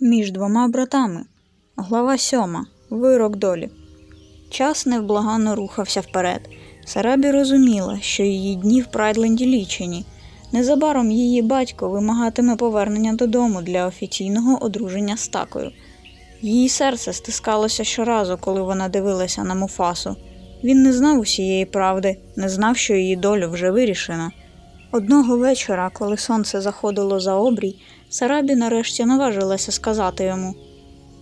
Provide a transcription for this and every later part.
Між двома братами. Глава сьома. Вирок долі. Час невблаганно рухався вперед. Сарабі розуміла, що її дні в Прайдленді лічені. Незабаром її батько вимагатиме повернення додому для офіційного одруження з такою. Її серце стискалося щоразу, коли вона дивилася на Муфасу. Він не знав усієї правди, не знав, що її долю вже вирішено. Одного вечора, коли сонце заходило за обрій, Сарабі нарешті наважилася сказати йому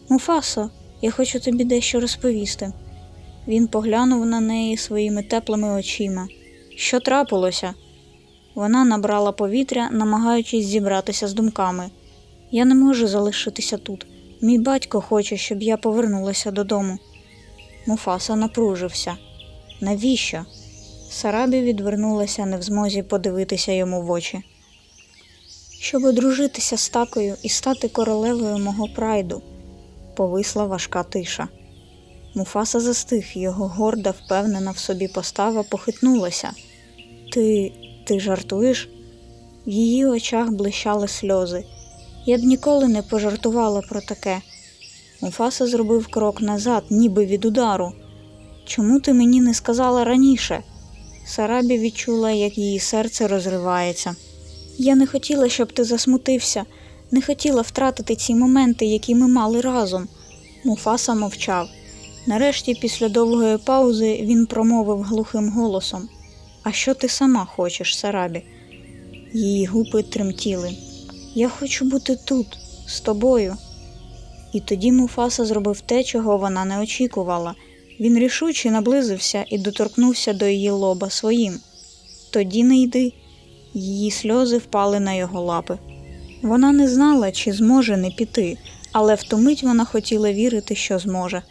Муфасо, я хочу тобі дещо розповісти. Він поглянув на неї своїми теплими очима. Що трапилося? Вона набрала повітря, намагаючись зібратися з думками. Я не можу залишитися тут. Мій батько хоче, щоб я повернулася додому. Муфаса напружився. Навіщо? Сарабі відвернулася, не в змозі подивитися йому в очі. Щоб одружитися з такою і стати королевою мого прайду, повисла важка тиша. Муфаса застиг, його горда, впевнена в собі постава похитнулася. Ти. ти жартуєш? В її очах блищали сльози. Я б ніколи не пожартувала про таке. Муфаса зробив крок назад, ніби від удару. Чому ти мені не сказала раніше? Сарабі відчула, як її серце розривається. Я не хотіла, щоб ти засмутився, не хотіла втратити ці моменти, які ми мали разом. Муфаса мовчав. Нарешті, після довгої паузи, він промовив глухим голосом: А що ти сама хочеш, Сарабі? Її губи тремтіли. Я хочу бути тут, з тобою. І тоді Муфаса зробив те, чого вона не очікувала. Він рішуче наблизився і доторкнувся до її лоба своїм. Тоді не йди. Її сльози впали на його лапи. Вона не знала, чи зможе не піти, але в ту мить вона хотіла вірити, що зможе.